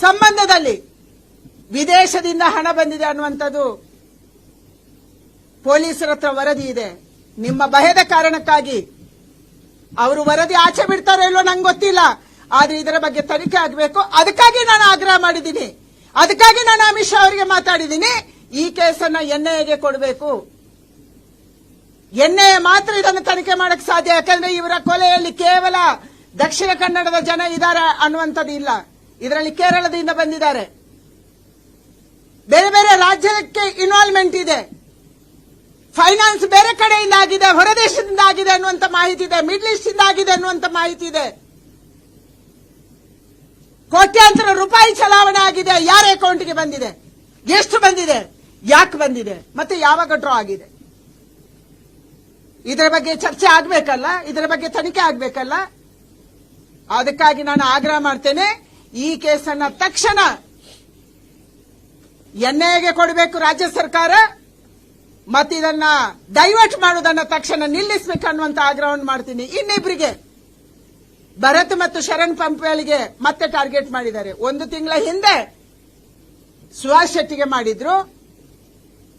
ಸಂಬಂಧದಲ್ಲಿ ವಿದೇಶದಿಂದ ಹಣ ಬಂದಿದೆ ಅನ್ನುವಂಥದ್ದು ಪೊಲೀಸರ ಹತ್ರ ವರದಿ ಇದೆ. ನಿಮ್ಮ ಭಯದ ಕಾರಣಕ್ಕಾಗಿ ಅವರು ವರದಿ ಆಚೆ ಬಿಡ್ತಾರೋ ಇಲ್ಲೋ ನಂಗೆ ಗೊತ್ತಿಲ್ಲ. ಆದ್ರೆ ಇದರ ಬಗ್ಗೆ ತನಿಖೆ ಆಗಬೇಕು. ಅದಕ್ಕಾಗಿ ನಾನು ಆಗ್ರಹ ಮಾಡಿದ್ದೀನಿ. ಅದಕ್ಕಾಗಿ ನಾನು ಅಮಿತ್ ಶಾ ಅವರಿಗೆ ಮಾತಾಡಿದ್ದೀನಿ. ಈ ಕೇಸನ್ನ ಎನ್ಐಎಗೆ ಕೊಡಬೇಕು. ಎನ್ಐಎ ಮಾತ್ರ ಇದನ್ನು ತನಿಖೆ ಮಾಡಕ್ಕೆ ಸಾಧ್ಯ. ಯಾಕಂದ್ರೆ ಇವರ ಕೊಲೆಯಲ್ಲಿ ಕೇವಲ ದಕ್ಷಿಣ ಕನ್ನಡದ ಜನ ಇದ್ದಾರೆ ಅನ್ನುವಂಥದ್ದು ಇಲ್ಲ ಇದರಲ್ಲಿ ಕೇರಳದಿಂದ ಬಂದಿದ್ದಾರೆ. ಬೇರೆ ಬೇರೆ ರಾಜ್ಯಕ್ಕೆ ಇನ್ವಾಲ್ವ್ಮೆಂಟ್ ಇದೆ. ಫೈನಾನ್ಸ್ ಬೇರೆ ಕಡೆಯಿಂದ ಆಗಿದೆ ಹೊರದೇಶದಿಂದ ಆಗಿದೆ ಅನ್ನುವಂತ ಮಾಹಿತಿ ಇದೆ ಮಿಡ್ಲ್ ಈಸ್ಟ್ ಇಂದ ಆಗಿದೆ ಅನ್ನುವಂತ ಮಾಹಿತಿ ಇದೆ. ಕೋಟ್ಯಾಂತರ ರೂಪಾಯಿ ಚಲಾವಣೆ ಆಗಿದೆ, ಯಾರ ಅಕೌಂಟ್ಗೆ ಬಂದಿದೆ? ಎಷ್ಟು ಬಂದಿದೆ? ಯಾಕೆ ಬಂದಿದೆ? ಮತ್ತೆ ಯಾವಾಗ ಡ್ರಾ ಆಗಿದೆ? ಇದರ ಬಗ್ಗೆ ಚರ್ಚೆ ಆಗ್ಬೇಕಲ್ಲ, ಇದರ ಬಗ್ಗೆ ತನಿಖೆ ಆಗ್ಬೇಕಲ್ಲ? ಅದಕ್ಕಾಗಿ ನಾನು ಆಗ್ರಹ ಮಾಡ್ತೇನೆ. ಈ ಕೇಸನ್ನ ತಕ್ಷಣ ಎನ್ಐಎಗೆ ಕೊಡಬೇಕು ರಾಜ್ಯ ಸರ್ಕಾರ ಮತ್ತಿದನ್ನ ಡೈವರ್ಟ್ ಮಾಡುವುದನ್ನ ತಕ್ಷಣ ನಿಲ್ಲಿಸಬೇಕು ಅನ್ನುವಂತ ಆಗ್ರಹವನ್ನು ಮಾಡ್ತೀನಿ. ಇನ್ನಿಬ್ಬರಿಗೆ ಭರತ್ ಮತ್ತು ಶರಣ್ ಪಂಪ್ಗಳಿಗೆ ಮತ್ತೆ ಟಾರ್ಗೆಟ್ ಮಾಡಿದ್ದಾರೆ. ಒಂದು ತಿಂಗಳ ಹಿಂದೆ ಸುಹಾಸ್ ಶೆಟ್ಟಿಗೆ ಮಾಡಿದ್ರು.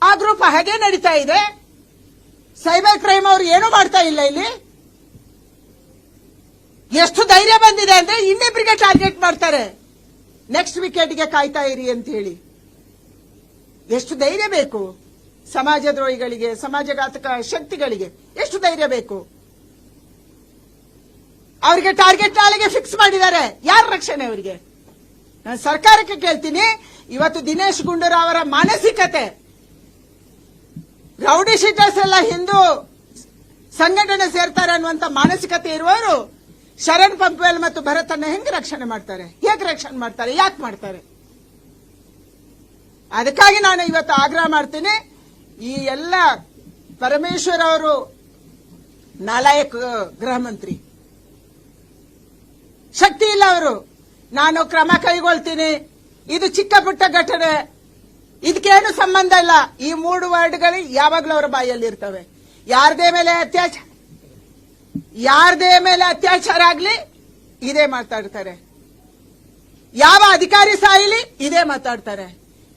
ಆ ಗ್ರೂಪ್ ಹಾಗೆ ನಡೀತಾ ಇದೆ. ಸೈಬರ್ ಕ್ರೈಮ್ ಅವರು ಏನೂ ಮಾಡ್ತಾ ಇಲ್ಲ ಇಲ್ಲಿ. ಎಷ್ಟು ಧೈರ್ಯ ಬಂದಿದೆ ಅಂದ್ರೆ ಇನ್ನಿಬ್ಬರಿಗೆ ಟಾರ್ಗೆಟ್ ಮಾಡ್ತಾರೆ. ನೆಕ್ಸ್ಟ್ ವಿಕೆಟ್ಗೆ ಕಾಯ್ತಾ ಇರಿ ಅಂತ ಹೇಳಿ. ಎಷ್ಟು ಧೈರ್ಯ ಬೇಕು? ಸಮಾಜ ದ್ರೋಹಿಗಳಿಗೆ ಸಮಾಜಘಾತಕ ಶಕ್ತಿಗಳಿಗೆ ಎಷ್ಟು ಧೈರ್ಯ ಬೇಕು? ಅವರಿಗೆ ಟಾರ್ಗೆಟ್ ನಾಳೆಗೆ ಫಿಕ್ಸ್ ಮಾಡಿದ್ದಾರೆ. ಯಾರ ರಕ್ಷಣೆ ಅವರಿಗೆ? ನಾನು ಸರ್ಕಾರಕ್ಕೆ ಕೇಳ್ತೀನಿ. ಇವತ್ತು ದಿನೇಶ್ ಗುಂಡೂರಾವ್ ಅವರ ಮಾನಸಿಕತೆ. ರೌಡಿ ಶೀಟರ್ಸ್ ಎಲ್ಲ ಹಿಂದೂ ಸಂಘಟನೆ ಸೇರ್ತಾರೆ ಅನ್ನುವಂತ ಮಾನಸಿಕತೆ ಇರುವವರು ಶರಣ್ ಪಂಪ್ವೆಲ್ ಮತ್ತು ಭರತನ್ನ ಹೆಂಗೆ ರಕ್ಷಣೆ ಮಾಡ್ತಾರೆ? ಹೇಗೆ ರಕ್ಷಣೆ ಮಾಡ್ತಾರೆ? ಯಾಕೆ ಮಾಡ್ತಾರೆ? ಅದಕ್ಕಾಗಿ ನಾನು ಇವತ್ತು ಆಗ್ರಹ ಮಾಡ್ತೀನಿ. ಈ ಎಲ್ಲ ಪರಮೇಶ್ವರ್ ಅವರು ನಾಲಾಯಕ್ ಗೃಹ ಮಂತ್ರಿ. ಶಕ್ತಿ ಇಲ್ಲ ಅವರು. ನಾನು ಕ್ರಮ ಕೈಗೊಳ್ತೀನಿ. ಇದು ಚಿಕ್ಕ ಪುಟ್ಟ ಘಟನೆ. ಇದಕ್ಕೇನು ಸಂಬಂಧ ಇಲ್ಲ. ಈ ಮೂರು ವರ್ಡ್ಗಳು ಯಾವಾಗಲೂ ಅವರ ಬಾಯಲ್ಲಿ ಇರ್ತವೆ ಯಾರದೇ ಮೇಲೆ ಅತ್ಯಾಚಾರ ಯಾರದೇ ಮೇಲೆ ಅತ್ಯಾಚಾರ ಆಗ್ಲಿ, ಇದೇ ಮಾತಾಡ್ತಾರೆ. ಯಾವ ಅಧಿಕಾರಿ ಸಾಯಿಲಿ, ಇದೇ ಮಾತಾಡ್ತಾರೆ.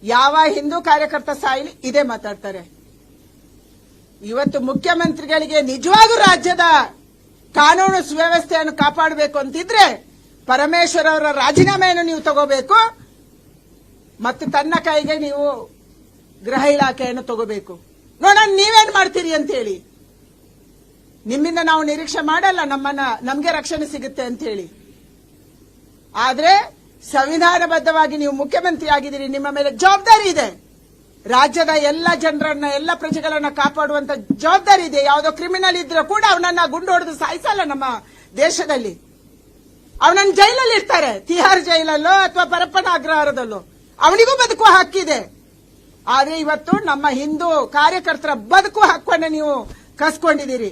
ಯಾವ ಹಿಂದೂ ಕಾರ್ಯಕರ್ತ ಸಾಯಿಲಿ, ಇದೇ ಮಾತಾಡ್ತಾರೆ. ಇವತ್ತು ಮುಖ್ಯಮಂತ್ರಿಗಳಿಗೆ ನಿಜವಾಗೂ ರಾಜ್ಯದ ಕಾನೂನು ಸುವ್ಯವಸ್ಥೆಯನ್ನು ಕಾಪಾಡಬೇಕು ಅಂತಿದ್ರೆ ಪರಮೇಶ್ವರ್ ಅವರ ರಾಜೀನಾಮೆಯನ್ನು ನೀವು ತಗೋಬೇಕು, ಮತ್ತು ತನ್ನ ಕೈಗೆ ನೀವು ಗೃಹ ಇಲಾಖೆಯನ್ನು ತಗೋಬೇಕು. ನೋಡೋಣ, ನೀವೇನ್ ಮಾಡ್ತೀರಿ ಅಂತ ಹೇಳಿ. ನಿಮ್ಮಿಂದ ನಾವು ನಿರೀಕ್ಷೆ ಮಾಡಲ್ಲ ನಮ್ಮನ್ನ, ನಮ್ಗೆ ರಕ್ಷಣೆ ಸಿಗುತ್ತೆ ಅಂತ ಹೇಳಿ ಆದ್ರೆ ಸಂವಿಧಾನಬದ್ಧವಾಗಿ ನೀವು ಮುಖ್ಯಮಂತ್ರಿ ಆಗಿದ್ದೀರಿ ನಿಮ್ಮ ಮೇಲೆ ಜವಾಬ್ದಾರಿ ಇದೆ. ರಾಜ್ಯದ ಎಲ್ಲ ಜನರನ್ನ, ಎಲ್ಲ ಪ್ರಜೆಗಳನ್ನ ಕಾಪಾಡುವಂತ ಜವಾಬ್ದಾರಿ ಇದೆ. ಯಾವುದೋ ಕ್ರಿಮಿನಲ್ ಇದ್ರೆ ಕೂಡ ಅವನನ್ನ ಗುಂಡು ಹೊಡೆದು ಸಾಯಿಸಲ್ಲ ನಮ್ಮ ದೇಶದಲ್ಲಿ. ಅವನನ್ನ ಜೈಲಲ್ಲಿ ಇರ್ತಾರೆ ತಿಹಾರ್ ಜೈಲಲ್ಲೋ ಅಥವಾ ಪರಪ್ಪನ ಅಗ್ರಹಾರದಲ್ಲೋ. ಅವನಿಗೂ ಬದುಕುವ ಹಕ್ಕಿದೆ ಆದ್ರೆ ಇವತ್ತು ನಮ್ಮ ಹಿಂದೂ ಕಾರ್ಯಕರ್ತರ ಬದುಕುವ ಹಕ್ಕನ್ನು ನೀವು ಕಸ್ಕೊಂಡಿದ್ದೀರಿ.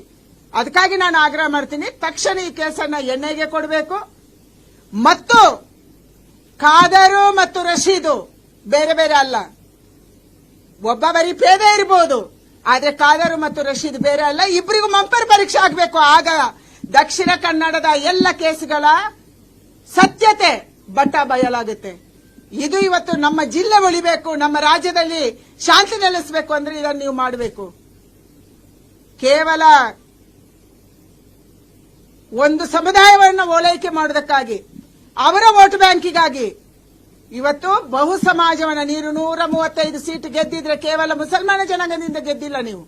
ಅದಕ್ಕಾಗಿ ನಾನು ಆಗ್ರಹ ಮಾಡ್ತೀನಿ, ತಕ್ಷಣ ಈ ಕೇಸನ್ನ ಎನ್ಐಗೆ ಕೊಡಬೇಕು. ಮತ್ತು ಖಾದರು ಮತ್ತು ರಶೀದು ಬೇರೆ ಬೇರೆ ಅಲ್ಲ. ಒಬ್ಬ ಬರೀ ಪೇದೆ ಇರಬಹುದು ಆದ್ರೆ ಖಾದರು ಮತ್ತು ರಶೀದ್ ಬೇರೆ ಅಲ್ಲ. ಇಬ್ಬರಿಗೂ ಮಂಪರ್ ಪರೀಕ್ಷೆ ಆಗಬೇಕು. ಆಗ ದಕ್ಷಿಣ ಕನ್ನಡದ ಎಲ್ಲ ಕೇಸುಗಳ ಸತ್ಯತೆ ಬಟ್ಟ ಬಯಲಾಗುತ್ತೆ. ಇದು ಇವತ್ತು ನಮ್ಮ ಜಿಲ್ಲೆ ಉಳಿಬೇಕು, ನಮ್ಮ ರಾಜ್ಯದಲ್ಲಿ ಶಾಂತಿ ನೆಲೆಸಬೇಕು ಅಂದ್ರೆ ಇದನ್ನು ನೀವು ಮಾಡಬೇಕು. ಕೇವಲ ಒಂದು ಸಮುದಾಯವನ್ನು ಓಲೈಕೆ ಮಾಡೋದಕ್ಕಾಗಿ ಅವರ ವೋಟ್ ಬ್ಯಾಂಕಿಗಾಗಿ. ಇವತ್ತು ಬಹು ಸಮಾಜವನ್ನು ನೀರು ನೂರ ಮೂವತ್ತೈದು ಸೀಟ್ ಗೆದ್ದಿದ್ರೆ ಕೇವಲ ಮುಸಲ್ಮಾನ ಜನಾಂಗದಿಂದ ಗೆದ್ದಿಲ್ಲ ನೀವು.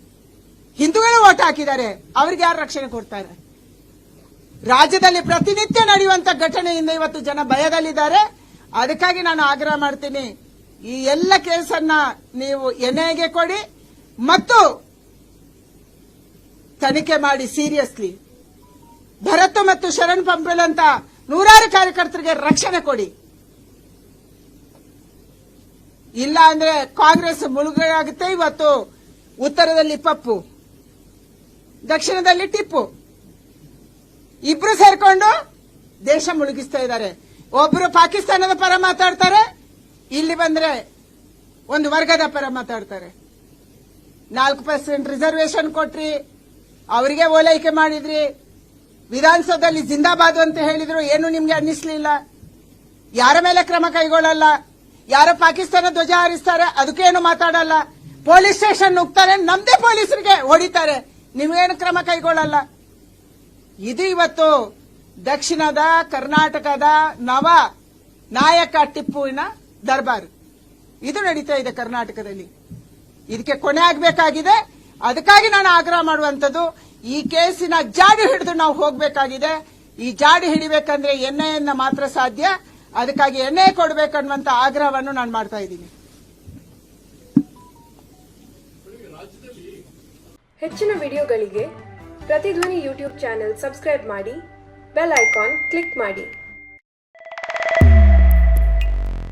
ಹಿಂದೂಗಳು ವೋಟ್ ಹಾಕಿದ್ದಾರೆ, ಅವ್ರಿಗೆ ಯಾರು ರಕ್ಷಣೆ ಕೊಡ್ತಾರೆ ರಾಜ್ಯದಲ್ಲಿ ಪ್ರತಿನಿತ್ಯ ನಡೆಯುವಂತ ಘಟನೆಯಿಂದ ಇವತ್ತು ಜನ ಭಯದಲ್ಲಿದ್ದಾರೆ. ಅದಕ್ಕಾಗಿ ನಾನು ಆಗ್ರಹ ಮಾಡ್ತೀನಿ, ಈ ಎಲ್ಲ ಕೇಸನ್ನ ನೀವು ಎನ್ಐಗೆ ಕೊಡಿ ಮತ್ತು ತನಿಖೆ ಮಾಡಿ ಸೀರಿಯಸ್ಲಿ ಭರತ್ ಮತ್ತು ಶರಣ್ ಪಂಪೆಲ್ ಅಂತ ನೂರಾರು ಕಾರ್ಯಕರ್ತರಿಗೆ ರಕ್ಷಣೆ ಕೊಡಿ. ಇಲ್ಲ ಅಂದ್ರೆ ಕಾಂಗ್ರೆಸ್ ಮುಳುಗಡೆಯಾಗುತ್ತೆ. ಇವತ್ತು ಉತ್ತರದಲ್ಲಿ ಪಪ್ಪು, ದಕ್ಷಿಣದಲ್ಲಿ ಟಿಪ್ಪು. ಇಬ್ರು ಸೇರ್ಕೊಂಡು ದೇಶ ಮುಳುಗಿಸ್ತಾ ಇದ್ದಾರೆ. ಒಬ್ರು ಪಾಕಿಸ್ತಾನದ ಪರ ಮಾತಾಡ್ತಾರೆ, ಇಲ್ಲಿ ಬಂದ್ರೆ ಒಂದು ವರ್ಗದ ಪರ ಮಾತಾಡ್ತಾರೆ. ನಾಲ್ಕು ಪರ್ಸೆಂಟ್ ರಿಸರ್ವೇಶನ್ ಕೊಟ್ರಿ, ಅವರಿಗೆ ಓಲೈಕೆ ಮಾಡಿದ್ರಿ ವಿಧಾನಸೌಧದಲ್ಲಿ ಜಿಂದಾಬಾದ್ ಅಂತ ಹೇಳಿದ್ರು, ಏನು ನಿಮ್ಗೆ ಅನ್ನಿಸ್ಲಿಲ್ಲ? ಯಾರ ಮೇಲೆ ಕ್ರಮ ಕೈಗೊಳ್ಳಲ್ಲ? ಯಾರ ಪಾಕಿಸ್ತಾನ ಧ್ವಜ ಹಾರಿಸ್ತಾರೆ ಅದಕ್ಕೇನು ಮಾತಾಡಲ್ಲ? ಪೊಲೀಸ್ ಸ್ಟೇಷನ್ ನುಗ್ತಾರೆ, ನಮ್ದೇ ಪೊಲೀಸರಿಗೆ ಹೊಡಿತಾರೆ. ನಿಮ್ಗೇನು ಕ್ರಮ ಕೈಗೊಳ್ಳಲ್ಲ? ಇದು ಇವತ್ತು ದಕ್ಷಿಣದ, ಕರ್ನಾಟಕದ ನವ ನಾಯಕ ಟಿಪ್ಪುವಿನ ದರ್ಬಾರ್. ಇದು ನಡೀತಾ ಇದೆ ಕರ್ನಾಟಕದಲ್ಲಿ. ಇದಕ್ಕೆ ಕೊನೆ ಆಗಬೇಕಾಗಿದೆ. ಅದಕ್ಕಾಗಿ ನಾನು ಆಗ್ರಹ ಮಾಡುವಂತದ್ದು ಈ ಕೇಸಿನ ಜಾಡಿ ಹಿಡಿದು ನಾವು ಹೋಗಬೇಕಾಗಿದೆ. ಈ ಜಾಡಿ ಹಿಡಿಬೇಕಂದ್ರೆ ಎಣ್ಣೆಯನ್ನ ಮಾತ್ರ ಸಾಧ್ಯ. ಅದಕ್ಕಾಗಿ ಎಣ್ಣೆ ಕೊಡಬೇಕನ್ನುವಂತ ಆಗ್ರಹವನ್ನು ನಾನು ಮಾಡ್ತಾ ಇದ್ದೀನಿ. ಹೆಚ್ಚಿನ ವಿಡಿಯೋಗಳಿಗೆ ಪ್ರತಿಧ್ವನಿ ಯೂಟ್ಯೂಬ್ ಚಾನೆಲ್ ಸಬ್ಸ್ಕ್ರೈಬ್ ಮಾಡಿ, ಬೆಲ್ ಐಕಾನ್ ಕ್ಲಿಕ್ ಮಾಡಿ.